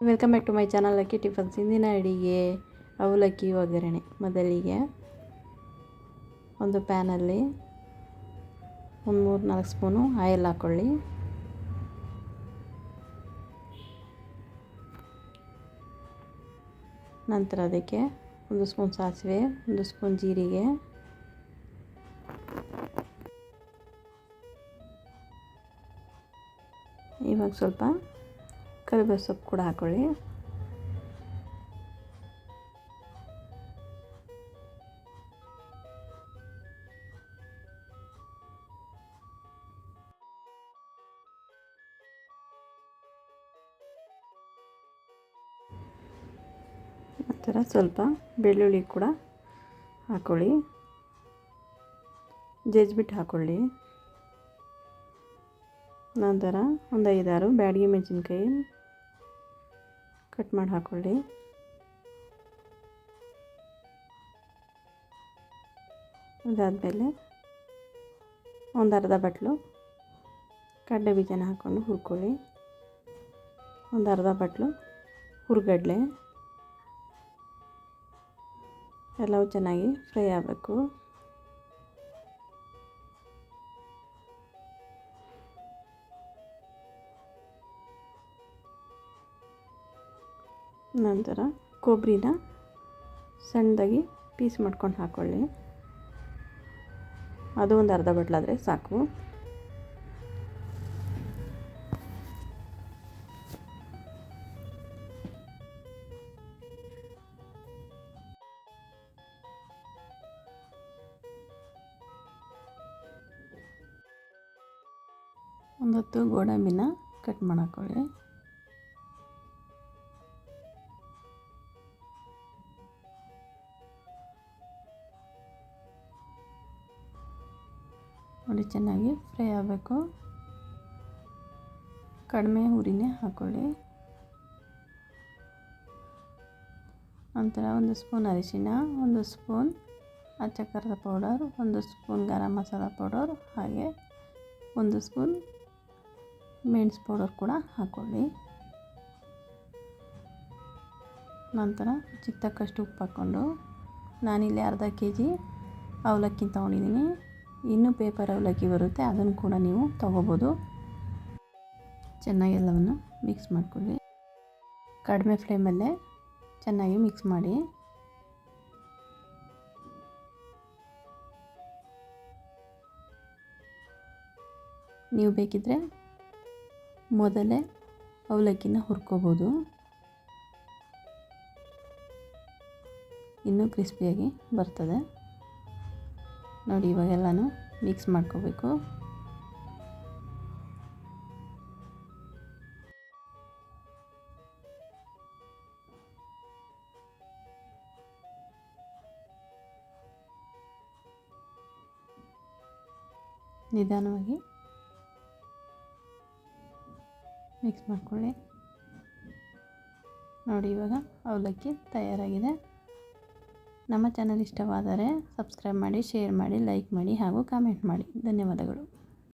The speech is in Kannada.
Welcome back to my channel ಅಕ್ಕಿ ಟಿಫನ್ಸ್ ಇಂದಿನ ಅಡಿಗೆ ಅವಲಕ್ಕಿ ಒಗ್ಗರಣೆ. ಮೊದಲಿಗೆ ಒಂದು ಪ್ಯಾನಲ್ಲಿ ಒಂದು ಮೂರು ನಾಲ್ಕು ಸ್ಪೂನು ಆಯಿಲ್ ಹಾಕ್ಕೊಳ್ಳಿ ನಂತರ ಅದಕ್ಕೆ ಒಂದು ಸ್ಪೂನ್ ಸಾಸಿವೆ, ಒಂದು ಸ್ಪೂನ್ ಜೀರಿಗೆ. ಇವಾಗ ಸ್ವಲ್ಪ ಕರಿಬೇವು ಸೊಪ್ಪು ಕೂಡ ಹಾಕ್ಕೊಳ್ಳಿ ಥರ ಸ್ವಲ್ಪ ಬೆಳ್ಳುಳ್ಳಿ ಕೂಡ ಹಾಕ್ಕೊಳ್ಳಿ ಜಜ್ಬಿಟ್ಟು ಹಾಕ್ಕೊಳ್ಳಿ ನಂತರ ಒಂದು ಐದಾರು ಬ್ಯಾಡಗಿ ಮೆಣಸಿನ್ಕಾಯಿ. ಕಟ್ ಮಾಡಿ ಹಾಕ್ಕೊಳ್ಳಿ ಅದಾದಮೇಲೆ ಒಂದು ಅರ್ಧ ಬಟ್ಲು ಕಡಲೆ ಬೀಜನ ಹಾಕ್ಕೊಂಡು ಹುರ್ಕೊಳ್ಳಿ. ಒಂದು ಅರ್ಧ ಬಟ್ಲು ಹುರ್ಗಡ್ಲೆ. ಎಲ್ಲವೂ ಚೆನ್ನಾಗಿ ಫ್ರೈ ಆಗಬೇಕು. ನಂತರ ಕೊಬ್ಬರಿನ ಸಣ್ಣದಾಗಿ ಪೀಸ್ ಮಾಡ್ಕೊಂಡು ಹಾಕ್ಕೊಳ್ಳಿ ಅದು ಒಂದು ಅರ್ಧ ಬಟ್ಲಾದರೆ ಸಾಕು. ಒಂದು ಹೊತ್ತು ಗೋಡಂಬಿನ ಕಟ್ ಮಾಡಾಕೊಳ್ಳಿ ನೋಡಿ, ಚೆನ್ನಾಗಿ ಫ್ರೈ ಆಗಬೇಕು. ಕಡಿಮೆ ಹುರಿನೇ ಹಾಕ್ಕೊಳ್ಳಿ ನಂತರ ಒಂದು ಸ್ಪೂನ್ ಅರಿಶಿನ ಒಂದು ಸ್ಪೂನ್ ಅಚ್ಚ ಪೌಡರ್, ಒಂದು ಸ್ಪೂನ್ ಗರಂ ಮಸಾಲ ಪೌಡರ್, ಹಾಗೆ ಒಂದು ಸ್ಪೂನ್ ಮೆಣಸು ಪೌಡರ್ ಕೂಡ ಹಾಕ್ಕೊಳ್ಳಿ ನಂತರ ಚಿಕ್ಕ ತಕ್ಕಷ್ಟು ಉಪ್ಪು ಹಾಕ್ಕೊಂಡು ನಾನಿಲ್ಲಿ ಅರ್ಧ ಕೆ ಜಿ ಅವಲಕ್ಕಿ ತೊಗೊಂಡಿದ್ದೀನಿ. ಇನ್ನೂ ಪೇಪರ್ ಅವಲಕ್ಕಿ ಬರುತ್ತೆ, ಅದನ್ನು ಕೂಡ ನೀವು ತೊಗೋಬೋದು. ಚೆನ್ನಾಗಿ ಎಲ್ಲವನ್ನು ಮಿಕ್ಸ್ ಮಾಡ್ಕೊಳ್ಳಿ. ಕಡಿಮೆ ಫ್ಲೇಮಲ್ಲೇ ಚೆನ್ನಾಗಿ ಮಿಕ್ಸ್ ಮಾಡಿ. ನೀವು ಬೇಕಿದ್ದರೆ ಮೊದಲೇ ಅವಲಕ್ಕಿನ ಹುರ್ಕೋಬೋದು. ಇನ್ನೂ ಕ್ರಿಸ್ಪಿಯಾಗಿ ಬರ್ತದೆ. ನೋಡಿ ಇವಾಗೆಲ್ಲನೂ ಮಿಕ್ಸ್ ಮಾಡ್ಕೋಬೇಕು. ನಿಧಾನವಾಗಿ ಮಿಕ್ಸ್ ಮಾಡ್ಕೊಳ್ಳಿ. ನೋಡಿ ಇವಾಗ ಅವಲಕ್ಕಿ ತಯಾರಾಗಿದೆ. ನಮ್ಮ ಚಾನಲ್ ಇಷ್ಟವಾದರೆ ಸಬ್ಸ್ಕ್ರೈಬ್ ಮಾಡಿ ಶೇರ್ ಮಾಡಿ ಲೈಕ್ ಮಾಡಿ ಹಾಗೂ ಕಾಮೆಂಟ್ ಮಾಡಿ. ಧನ್ಯವಾದಗಳು.